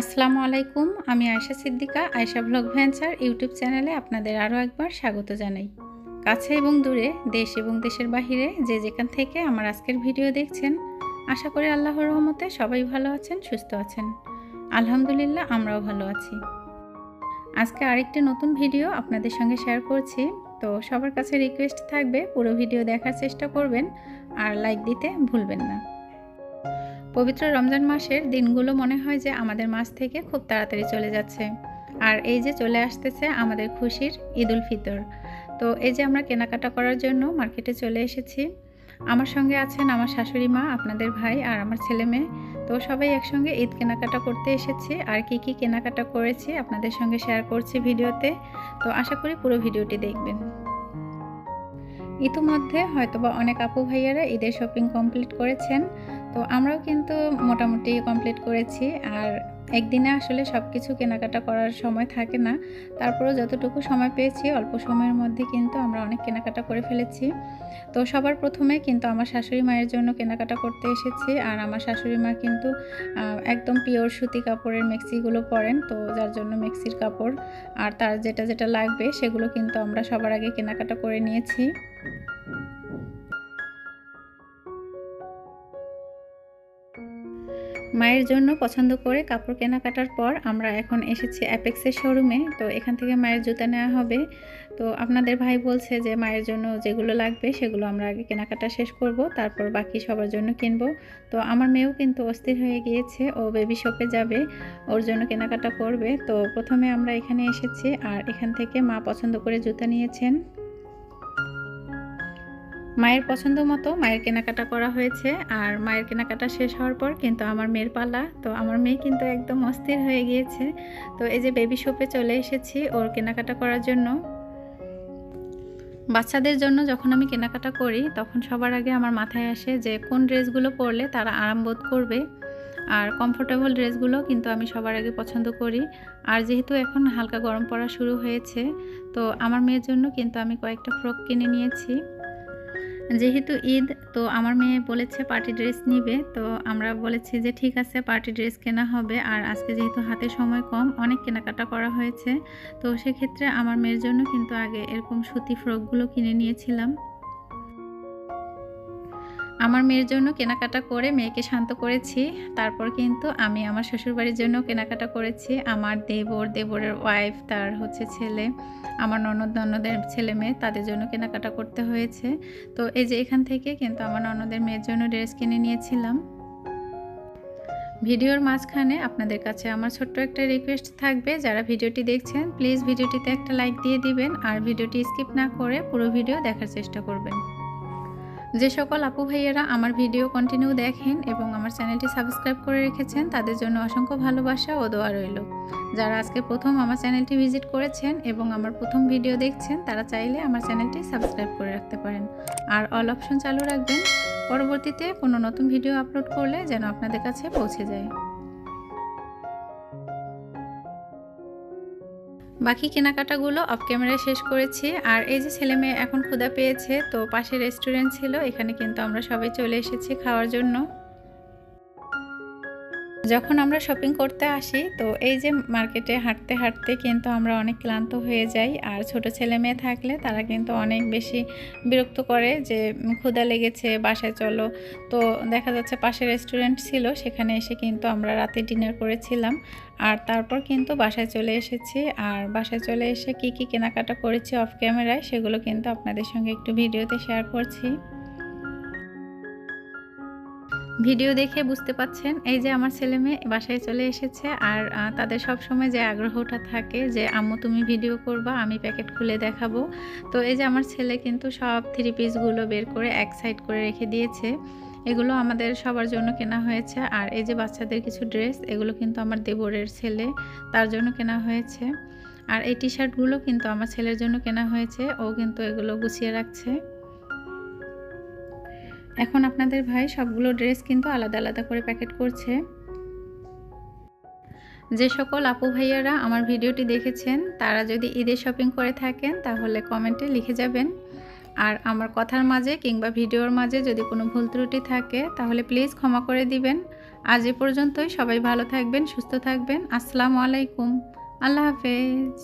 আসসালামু আলাইকুম, আমি Ayesha Siddika, Ayesha blog venture YouTube চ্যানেলে আপনাদের আরও একবার স্বাগত জানাই। কাছে এবং দূরে, দেশ এবং দেশের বাহিরে যে যেখান থেকে আমার আজকের ভিডিও দেখছেন, আশা করি আল্লাহর রহমতে সবাই ভালো আছেন, সুস্থ আছেন। আলহামদুলিল্লাহ, আমরাও ভালো আছি। আজকে আরেকটি নতুন ভিডিও আপনাদের সঙ্গে শেয়ার করছি, তো সবার কাছে রিকোয়েস্ট থাকবে, পুরো ভিডিও দেখার চেষ্টা করবেন, আর লাইক দিতে ভুলবেন না। পবিত্র রমজান মাসের দিনগুলো মনে হয় যে আমাদের মাস থেকে খুব তাড়াতাড়ি চলে যাচ্ছে। আর এই যে চলে আসতেছে আমাদের খুশির ঈদ উল ফিতর। তো এই যে আমরা কেনাকাটা করার জন্য মার্কেটে চলে এসেছি। আমার সঙ্গে আছেন আমার শাশুড়ি মা, আপনাদের ভাই আর আমার ছেলে মেয়ে। তো সবাই একসঙ্গে ঈদ কেনাকাটা করতে এসেছি। আর কি কি কেনাকাটা করেছি আপনাদের সঙ্গে শেয়ার করছি ভিডিওতে। তো আশা করি পুরো ভিডিওটি দেখবেন। ইতিমধ্যে হয়তোবা অনেক আপু ভাইয়ারা ঈদের শপিং কমপ্লিট করেছেন। তো আমরাও কিন্তু মোটামুটি কমপ্লিট করেছি। আর একদিনে আসলে সব কিছু কেনাকাটা করার সময় থাকে না। তারপরেও যতটুকু সময় পেয়েছি, অল্প সময়ের মধ্যে কিন্তু আমরা অনেক কেনাকাটা করে ফেলেছি। তো সবার প্রথমে কিন্তু আমার শাশুড়ি মায়ের জন্য কেনাকাটা করতে এসেছি আর আমার শাশুড়ি মা কিন্তু একদম পিওর সুতি কাপড়ের মেক্সিগুলো পরেন। তো যার জন্য মেক্সির কাপড় আর তার যেটা যেটা লাগবে সেগুলো কিন্তু আমরা সবার আগে কেনাকাটা করে নিয়েছি। মায়ের জন্য পছন্দ করে কাপড় কেনাকাটার পর আমরা এখন এসেছি অ্যাপেক্সের শোরুমে। তো এখান থেকে মায়ের জুতা নেওয়া হবে। তো আপনাদের ভাই বলছে যে মায়ের জন্য যেগুলো লাগবে সেগুলো আমরা আগে কেনাকাটা শেষ করব, তারপর বাকি সবার জন্য কিনব। তো আমার মেয়েও কিন্তু অস্থির হয়ে গিয়েছে, ও বেবি শপে যাবে, ওর জন্য কেনাকাটা করবে। তো প্রথমে আমরা এখানে এসেছি আর এখান থেকে মা পছন্দ করে জুতা নিয়েছেন। মায়ের পছন্দ মতো মায়ের কেনাকাটা করা হয়েছে আর মায়ের কেনাকাটা শেষ হওয়ার পর কিন্তু আমার মেয়ের পালা। তো আমার মেয়ে কিন্তু একদম অস্থির হয়ে গিয়েছে। তো এই যে বেবি শপে চলে এসেছি ওর কেনাকাটা করার জন্য। বাচ্চাদের জন্য যখন আমি কেনাকাটা করি, তখন সবার আগে আমার মাথায় আসে যে কোন ড্রেসগুলো পরলে তারা আরাম বোধ করবে। আর কমফোর্টেবল ড্রেসগুলো কিন্তু আমি সবার আগে পছন্দ করি। আর যেহেতু এখন হালকা গরম পড়া শুরু হয়েছে, তো আমার মেয়ের জন্য কিন্তু আমি কয়েকটা ফ্রক কিনে নিয়েছি। যেহেতু ঈদ, তো আমার মেয়ে বলেছে পার্টি ড্রেস নিবে, তো আমরা বলেছি যে ঠিক আছে, পার্টি ড্রেস কেনা হবে। আর আজকে যেহেতু হাতে সময় কম, অনেক কেনাকাটা করা হয়েছে। তো সেক্ষেত্রে আমার মেয়ের জন্য কিন্তু আগে এরকম সুতি ফ্রকগুলো কিনে নিয়েছিলাম। আমার মেয়ের জন্য কেনাকাটা করে মেয়েকে শান্ত করেছি। তারপর কিন্তু আমি আমার শ্বশুরবাড়ির জন্য কেনাকাটা করেছি। আমার দেবর, দেবরের ওয়াইফ তার হচ্ছে ছেলে, আমার ননদ, ননদের ছেলে মেয়ে, তাদের জন্য কেনাকাটা করতে হয়েছে। তো এই যে এখান থেকে কিন্তু আমার ননদের মেয়ের জন্য ড্রেস কিনে নিয়েছিলাম। ভিডিওর মাঝখানে আপনাদের কাছে আমার ছোট্ট একটা রিকোয়েস্ট থাকবে। যারা ভিডিওটি দেখছেন প্লিজ ভিডিওটিতে একটা লাইক দিয়ে দিবেন। আর ভিডিওটি স্কিপ না করে পুরো ভিডিও দেখার চেষ্টা করবেন। যে সকল আপু ভাইয়েরা আমার ভিডিও কন্টিনিউ দেখেন এবং আমার চ্যানেলটি সাবস্ক্রাইব করে রেখেছেন, তাদের জন্য অসংখ্য ভালোবাসা ও দোয়া রইল। যারা আজকে প্রথম আমার চ্যানেলটি ভিজিট করেছেন এবং আমার প্রথম ভিডিও দেখছেন, তারা চাইলে আমার চ্যানেলটি সাবস্ক্রাইব করে রাখতে পারেন। আর অল অপশন চালু রাখবেন। পরবর্তীতে কোনো নতুন ভিডিও আপলোড করলে যেন আপনাদের কাছে পৌঁছে যায়। বাকি কেনাকাটাগুলো অফ ক্যামেরায় শেষ করেছি। আর এই যে ছেলে মেয়ে এখন ক্ষুদা পেয়েছে, তো পাশে রেস্টুরেন্ট ছিল, এখানে কিন্তু আমরা সবাই চলে এসেছি খাওয়ার জন্য। যখন আমরা শপিং করতে আসি, তো এই যে মার্কেটে হাঁটতে হাঁটতে কিন্তু আমরা অনেক ক্লান্ত হয়ে যাই। আর ছোট ছেলে মেয়ে থাকলে তারা কিন্তু অনেক বেশি বিরক্ত করে যে ক্ষুদা লেগেছে, বাসায় চলো। তো দেখা যাচ্ছে পাশে রেস্টুরেন্ট ছিল, সেখানে এসে কিন্তু আমরা রাতে ডিনার করেছিলাম। আর তারপর কিন্তু বাসায় চলে এসেছি। আর বাসায় চলে এসে কি কি কেনাকাটা করেছি অফ ক্যামেরায় সেগুলো কিন্তু আপনাদের সঙ্গে একটু ভিডিওতে শেয়ার করছি। ভিডিও দেখে বুঝতে পাচ্ছেন, এই যে আমার ছেলে মেয়ে বাসায় চলে এসেছে আর তাদের সব সময় যে আগ্রহটা থাকে যে, আম্মু, তুমি ভিডিও করবা, আমি প্যাকেট খুলে দেখাবো। তো এই যে আমার ছেলে কিন্তু সব থ্রি পিসগুলো বের করে এক সাইড করে রেখে দিয়েছে। এগুলো আমাদের সবার জন্য কেনা হয়েছে আর এই যে বাচ্চাদের কিছু ড্রেস এগুলো কিন্তু আমার দেবরের ছেলে, তার জন্য কেনা হয়েছে। আর এই টি শার্টগুলো কিন্তু আমার ছেলের জন্য কেনা হয়েছে, ও কিন্তু এগুলো গুছিয়ে রাখছে। এখন আপনাদের ভাই সবগুলো ড্রেস কিন্তু আলাদা আলাদা করে প্যাকেট করছে। যে সকল আপু ভাইয়ারা আমার ভিডিওটি দেখেছেন, তারা যদি ঈদের শপিং করে থাকেন, তাহলে কমেন্টে লিখে যাবেন। আর আমার কথার মাঝে কিংবা ভিডিওর মাঝে যদি কোনো ভুল ত্রুটি থাকে, তাহলে প্লিজ ক্ষমা করে দিবেন। আজ এ পর্যন্তই, সবাই ভালো থাকবেন, সুস্থ থাকবেন। আসসালামু আলাইকুম। আল্লাহ হাফেজ।